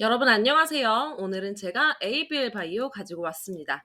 여러분 안녕하세요. 오늘은 제가 ABL 바이오 가지고 왔습니다.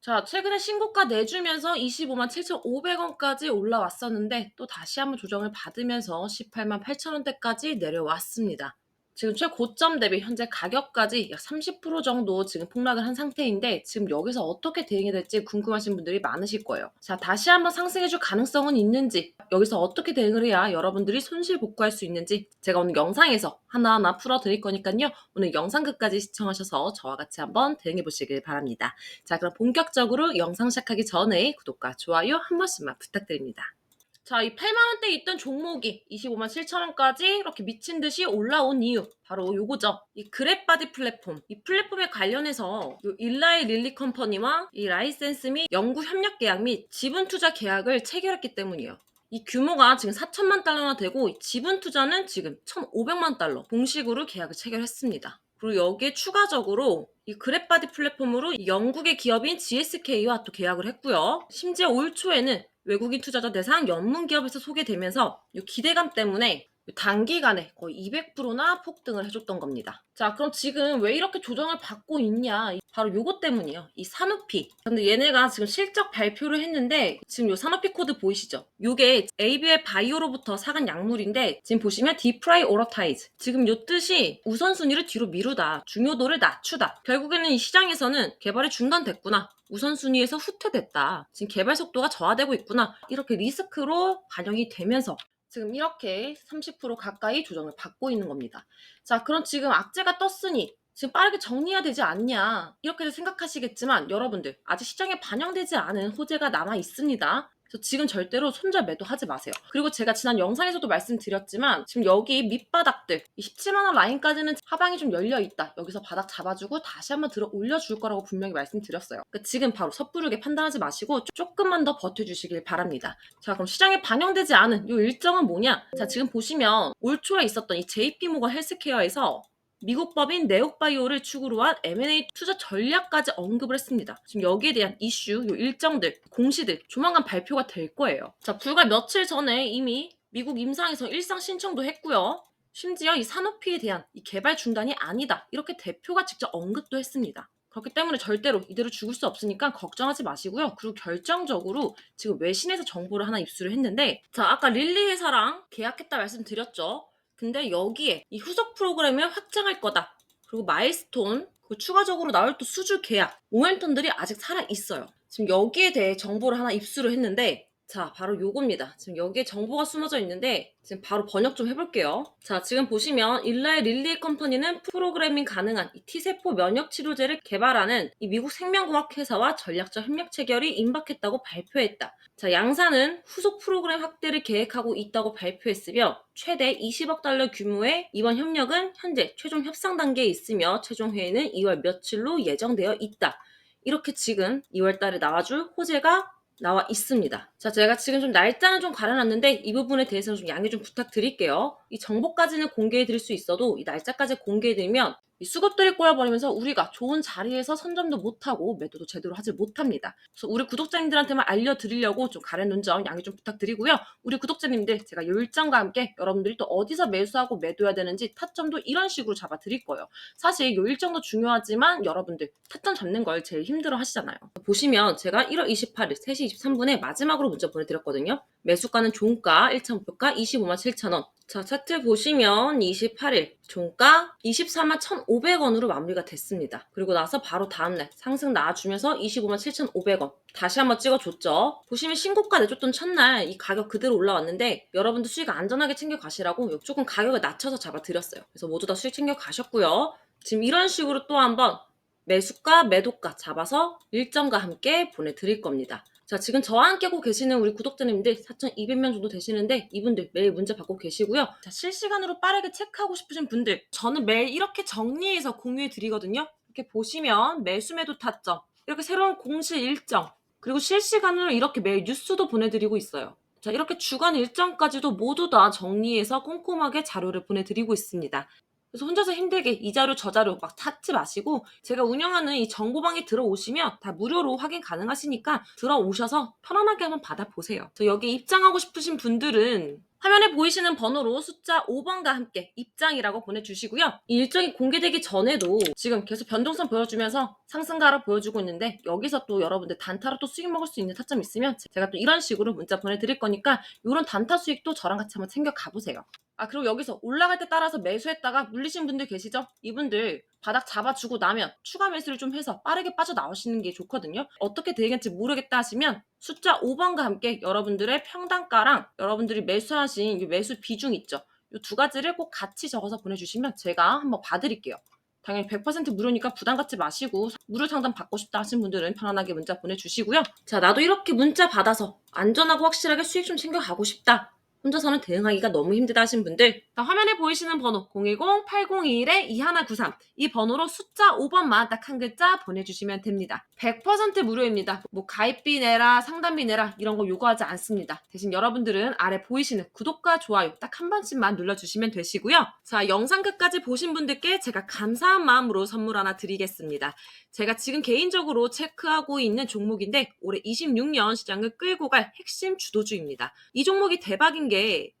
자, 최근에 신고가 내주면서 25만 7,500원까지 올라왔었는데 또 다시 한번 조정을 받으면서 18만 8천원대까지 내려왔습니다. 지금 최고점 대비 현재 가격까지 약 30% 정도 지금 폭락을 한 상태인데 지금 여기서 어떻게 대응이 될지 궁금하신 분들이 많으실 거예요. 자, 다시 한번 상승해 줄 가능성은 있는지 여기서 어떻게 대응을 해야 여러분들이 손실 복구할 수 있는지 제가 오늘 영상에서 하나하나 풀어 드릴 거니까요. 오늘 영상 끝까지 시청하셔서 저와 같이 한번 대응해 보시길 바랍니다. 자, 그럼 본격적으로 영상 시작하기 전에 구독과 좋아요 한 번씩만 부탁드립니다. 자, 이 8만 원대 있던 종목이 25만 7천 원까지 이렇게 미친 듯이 올라온 이유. 바로 요거죠. 이 그랩바디 플랫폼. 이 플랫폼에 관련해서 요 일라이 릴리 컴퍼니와 이 라이센스 및 연구 협력 계약 및 지분 투자 계약을 체결했기 때문이에요. 이 규모가 지금 4천만 달러나 되고 지분 투자는 지금 1,500만 달러 공식으로 계약을 체결했습니다. 그리고 여기에 추가적으로 이 그랩바디 플랫폼으로 이 영국의 기업인 GSK와 또 계약을 했고요. 심지어 올 초에는 외국인 투자자 대상 연문 기업에서 소개되면서 이 기대감 때문에 단기간에 거의 200%나 폭등을 해줬던 겁니다. 자, 그럼 지금 왜 이렇게 조정을 받고 있냐? 바로 요것 때문이에요. 이 산오피. 근데 얘네가 지금 실적 발표를 했는데 지금 요 산오피 코드 보이시죠? 요게 ABL 바이오로부터 사간 약물인데 지금 보시면 디프라이오러타이즈. 지금 요 뜻이 우선순위를 뒤로 미루다. 중요도를 낮추다. 결국에는 이 시장에서는 개발이 중단됐구나. 우선순위에서 후퇴됐다. 지금 개발 속도가 저하되고 있구나. 이렇게 리스크로 반영이 되면서 지금 이렇게 30% 가까이 조정을 받고 있는 겁니다. 자, 그럼 지금 악재가 떴으니 지금 빠르게 정리해야 되지 않냐 이렇게 생각하시겠지만 여러분들 아직 시장에 반영되지 않은 호재가 남아 있습니다. 그래서 지금 절대로 손절 매도하지 마세요. 그리고 제가 지난 영상에서도 말씀드렸지만 지금 여기 밑바닥들 이 17만원 라인까지는 하방이 좀 열려 있다. 여기서 바닥 잡아주고 다시 한번 들어 올려줄 거라고 분명히 말씀드렸어요. 그러니까 지금 바로 섣부르게 판단하지 마시고 조금만 더 버텨주시길 바랍니다. 자 그럼 시장에 반영되지 않은 이 일정은 뭐냐? 자 지금 보시면 올 초에 있었던 이 JP모건 헬스케어에서 미국 법인 네옥바이오를 축으로 한 M&A 투자 전략까지 언급을 했습니다. 지금 여기에 대한 이슈, 요 일정들, 공시들 조만간 발표가 될 거예요. 자, 불과 며칠 전에 이미 미국 임상에서 일상 신청도 했고요. 심지어 이 산업피에 대한 이 개발 중단이 아니다. 이렇게 대표가 직접 언급도 했습니다. 그렇기 때문에 절대로 이대로 죽을 수 없으니까 걱정하지 마시고요. 그리고 결정적으로 지금 외신에서 정보를 하나 입수를 했는데 자 아까 릴리 회사랑 계약했다 말씀드렸죠. 근데 여기에 이 후속 프로그램을 확장할 거다. 그리고 마일스톤, 그리고 추가적으로 나올 또 수주 계약, 모멘텀들이 아직 살아 있어요. 지금 여기에 대해 정보를 하나 입수를 했는데 자, 바로 요겁니다. 지금 여기에 정보가 숨어져 있는데 지금 바로 번역 좀 해볼게요. 자, 지금 보시면 일라의 릴리 컴퍼니는 프로그래밍 가능한 이 T세포 면역 치료제를 개발하는 이 미국 생명공학 회사와 전략적 협력 체결이 임박했다고 발표했다. 자, 양사는 후속 프로그램 확대를 계획하고 있다고 발표했으며 최대 20억 달러 규모의 이번 협력은 현재 최종 협상 단계에 있으며 최종 회의는 2월 며칠로 예정되어 있다. 이렇게 지금 2월 달에 나와줄 호재가 나와 있습니다. 자, 제가 지금 좀 날짜는 좀 가려놨는데 이 부분에 대해서는 좀 양해 좀 부탁드릴게요. 이 정보까지는 공개해 드릴 수 있어도 이 날짜까지 공개해 드리면 이 수급들이 꼬여버리면서 우리가 좋은 자리에서 선점도 못하고 매도도 제대로 하지 못합니다. 그래서 우리 구독자님들한테만 알려드리려고 좀 가려놓은 점 양해 좀 부탁드리고요. 우리 구독자님들 제가 이 일정과 함께 여러분들이 또 어디서 매수하고 매도해야 되는지 타점도 이런 식으로 잡아드릴 거예요. 사실 이 일정도 중요하지만 여러분들 타점 잡는 걸 제일 힘들어 하시잖아요. 보시면 제가 1월 28일 3시 23분에 마지막으로 문자 보내드렸거든요. 매수가는 종가 1차 목표가 25만 7천원. 자, 차트 보시면 28일 종가 24만 1,500원으로 마무리가 됐습니다. 그리고 나서 바로 다음날 상승 나와주면서 25만 7,500원. 다시 한번 찍어줬죠. 보시면 신고가 내줬던 첫날 이 가격 그대로 올라왔는데 여러분들 수익 안전하게 챙겨 가시라고 조금 가격을 낮춰서 잡아드렸어요. 그래서 모두 다 수익 챙겨 가셨고요. 지금 이런 식으로 또 한번 매수가, 매도가 잡아서 일정과 함께 보내드릴 겁니다. 자, 지금 저와 함께 하고 계시는 우리 구독자님들 4,200명 정도 되시는데 이분들 매일 문자 받고 계시고요. 자, 실시간으로 빠르게 체크하고 싶으신 분들 저는 매일 이렇게 정리해서 공유해 드리거든요. 이렇게 보시면 매수 매도 타점, 이렇게 새로운 공시 일정, 그리고 실시간으로 이렇게 매일 뉴스도 보내드리고 있어요. 자, 이렇게 주간 일정까지도 모두 다 정리해서 꼼꼼하게 자료를 보내드리고 있습니다. 그래서 혼자서 힘들게 이 자료 저 자료 막 찾지 마시고 제가 운영하는 이 정보방에 들어오시면 다 무료로 확인 가능하시니까 들어오셔서 편안하게 한번 받아보세요. 저 여기 입장하고 싶으신 분들은 화면에 보이시는 번호로 숫자 5번과 함께 입장이라고 보내주시고요. 이 일정이 공개되기 전에도 지금 계속 변동선 보여주면서 상승가로 보여주고 있는데 여기서 또 여러분들 단타로 또 수익 먹을 수 있는 타점 있으면 제가 또 이런 식으로 문자 보내드릴 거니까 이런 단타 수익도 저랑 같이 한번 챙겨 가 보세요. 아 그리고 여기서 올라갈 때 따라서 매수했다가 물리신 분들 계시죠? 이분들 바닥 잡아주고 나면 추가 매수를 좀 해서 빠르게 빠져나오시는 게 좋거든요. 어떻게 되겠지 모르겠다 하시면 숫자 5번과 함께 여러분들의 평단가랑 여러분들이 매수하신 이 매수 비중 있죠. 이 두 가지를 꼭 같이 적어서 보내주시면 제가 한번 봐드릴게요. 당연히 100% 무료니까 부담 갖지 마시고 무료 상담 받고 싶다 하신 분들은 편안하게 문자 보내주시고요. 자 나도 이렇게 문자 받아서 안전하고 확실하게 수익 좀 챙겨가고 싶다. 혼자서는 대응하기가 너무 힘들다 하신 분들 자, 화면에 보이시는 번호 010-801-2193 이 번호로 숫자 5번만 딱 한 글자 보내주시면 됩니다. 100% 무료입니다. 뭐 가입비 내라 상담비 내라 이런 거 요구하지 않습니다. 대신 여러분들은 아래 보이시는 구독과 좋아요 딱 한 번씩만 눌러주시면 되시고요. 자 영상 끝까지 보신 분들께 제가 감사한 마음으로 선물 하나 드리겠습니다. 제가 지금 개인적으로 체크하고 있는 종목인데 올해 26년 시장을 끌고 갈 핵심 주도주입니다. 이 종목이 대박인 게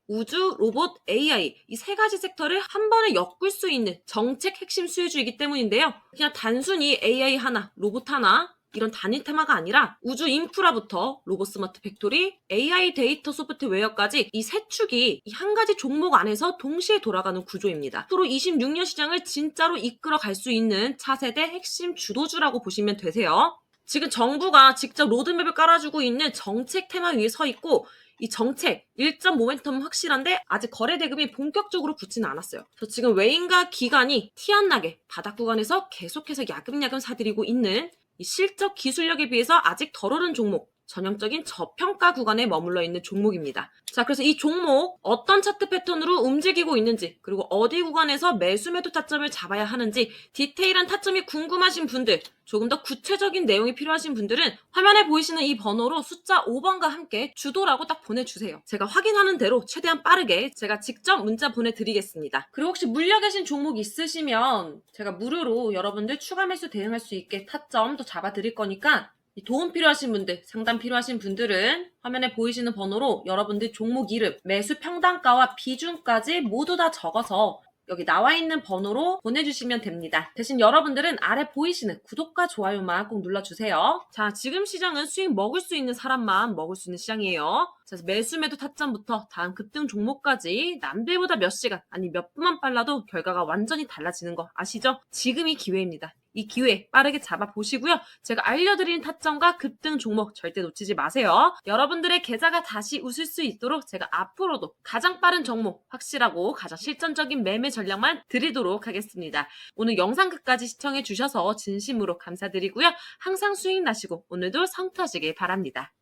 우주, 로봇, AI 이 세 가지 섹터를 한 번에 엮을 수 있는 정책 핵심 수혜주이기 때문인데요. 그냥 단순히 AI 하나, 로봇 하나 이런 단일 테마가 아니라 우주 인프라부터 로봇 스마트 팩토리, AI 데이터 소프트 웨어까지 이 세 축이 이 한 가지 종목 안에서 동시에 돌아가는 구조입니다. 앞으로 26년 시장을 진짜로 이끌어 갈 수 있는 차세대 핵심 주도주라고 보시면 되세요. 지금 정부가 직접 로드맵을 깔아주고 있는 정책 테마 위에 서 있고 이 정책 일정 모멘텀 확실한데 아직 거래 대금이 본격적으로 붙지는 않았어요. 저 지금 외인과 기관이 티 안 나게 바닥 구간에서 계속해서 야금야금 사들이고 있는 이 실적 기술력에 비해서 아직 덜 오른 종목. 전형적인 저평가 구간에 머물러 있는 종목입니다. 자, 그래서 이 종목 어떤 차트 패턴으로 움직이고 있는지, 그리고 어디 구간에서 매수 매도 타점을 잡아야 하는지 디테일한 타점이 궁금하신 분들, 조금 더 구체적인 내용이 필요하신 분들은 화면에 보이시는 이 번호로 숫자 5번과 함께 주도라고 딱 보내주세요. 제가 확인하는 대로 최대한 빠르게 제가 직접 문자 보내드리겠습니다. 그리고 혹시 물려 계신 종목 있으시면 제가 무료로 여러분들 추가 매수 대응할 수 있게 타점 도 잡아드릴 거니까 이 도움 필요하신 분들, 상담 필요하신 분들은 화면에 보이시는 번호로 여러분들 종목 이름, 매수 평단가와 비중까지 모두 다 적어서 여기 나와 있는 번호로 보내주시면 됩니다. 대신 여러분들은 아래 보이시는 구독과 좋아요만 꼭 눌러주세요. 자, 지금 시장은 수익 먹을 수 있는 사람만 먹을 수 있는 시장이에요. 그래서 매수 매도 타점부터 다음 급등 종목까지 남들보다 몇 시간, 아니 몇 분만 빨라도 결과가 완전히 달라지는 거 아시죠? 지금이 기회입니다. 이 기회 빠르게 잡아보시고요. 제가 알려드린 타점과 급등 종목 절대 놓치지 마세요. 여러분들의 계좌가 다시 웃을 수 있도록 제가 앞으로도 가장 빠른 종목, 확실하고 가장 실전적인 매매 전략만 드리도록 하겠습니다. 오늘 영상 끝까지 시청해 주셔서 진심으로 감사드리고요. 항상 수익 나시고 오늘도 성투하시길 바랍니다.